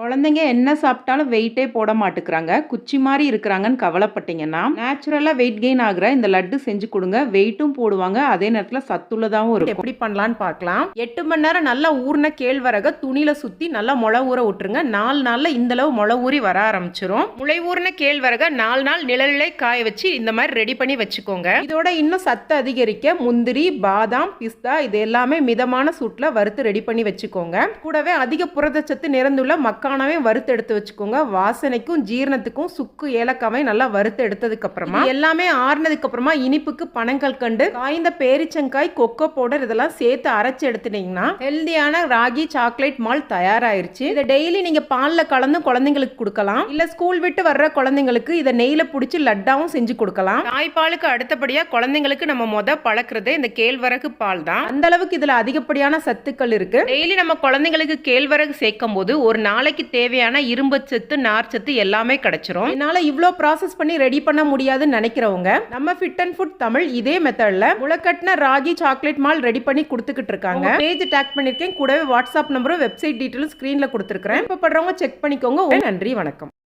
குழந்தைங்க என்ன சாப்பிட்டாலும் வெயிட்டே போட மாட்டுக்கிறாங்க. குச்சி மாதிரி இருக்கிறாங்கன்னு கவலைப்பட்டீங்கன்னா நேச்சுரலாக வெயிட் கெயின் ஆகுற இந்த லட்டு செஞ்சு கொடுங்க. வெயிட்டும் போடுவாங்க. அதே நேரத்தில் சத்துள்ளதாகவும் இருக்கும். எப்படி பண்ணலான்னு பார்க்கலாம். எட்டு மணி நேரம் நல்லா ஊறின கேழ்வரக துணியில சுற்றி நல்லா முளை ஊற விட்டுருங்க. நாலு நாளில் இந்த அளவு முளை ஊறி வர ஆரம்பிச்சிரும். முளை ஊறின கேழ்வரக நாலு நாள் நிழல்லே காய வச்சு இந்த மாதிரி ரெடி பண்ணி வச்சுக்கோங்க. இதோட இன்னும் சத்து அதிகரிக்க முந்திரி பாதாம் பிஸ்தா இது எல்லாமே மிதமான சூட்டில் வறுத்து ரெடி பண்ணி வச்சுக்கோங்க. கூடவே அதிக புரதச்சத்து நிறைந்துள்ள மக்கானாவே வறுத்து எடுத்து வச்சுக்கோங்க. வாசனைக்கும் ஜீரணத்துக்கும் சுக்கு ஏலக்காவையும் நல்லா வறுத்து எடுத்ததுக்கு அப்புறமா எல்லாமே ஆறுனதுக்கு அப்புறமா இனிப்புக்கு பனங்கள் கண்டு காய்ந்த பேரிச்சங்காய் கொக்கோ பவுடர் இதெல்லாம் சேர்த்து அரைச்சு எடுத்துட்டீங்கன்னா ஹெல்தியான ராகி சாக்லேட் மால் தயாராயிருச்சு. இதை டெய்லி நீங்க பால்ல கலந்து குழந்தைங்களுக்கு கொடுக்கலாம். இல்ல ஸ்கூல் விட்டு வர்ற குழந்தைங்களுக்கு இதை நெய்ல பிடிச்சி லட்டாவும் செஞ்சு கொடுக்கலாம். தாய்ப்பாலுக்கு அடுத்தபடியா குழந்தைங்களுக்கு நம்ம முத பழக்கிறதே இந்த கேழ்வரகு பால் தான். அந்த அளவுக்கு இதுல அதிகப்படியான சத்துக்கள் இருக்கு. டெய்லி நம்ம குழந்தைங்களுக்கு கேழ்வரகு சேர்க்கும் போது ஒரு நாளைக்கு தேவையான இரும்பு சத்து நார்ச்சத்து எல்லாமே கிடைச்சிரும். என்னால இவ்ளோ ப்ராசஸ் பண்ணி ரெடி பண்ண முடியாதுன்னு நினைக்கிறவங்க நம்ம ஃபிட் அண்ட் ஃபுட் தமிழ் இதே மெத்தட்ல முளைக்கட்டின ராகி சாக்லேட் மால் ரெடி பண்ணி கொடுத்துக்கிட்டு இருக்காங்க. பேஜ் டேக் பண்ணிருக்கேன். கூடவே வாட்ஸ்அப் நம்பரும் வெப்சைட் டீட்டெயிலும் ஸ்கிரீன்ல கொடுத்துருக்கேன் இப்போ படுறவங்க செக் பண்ணிக்கோங்க நன்றி வணக்கம்.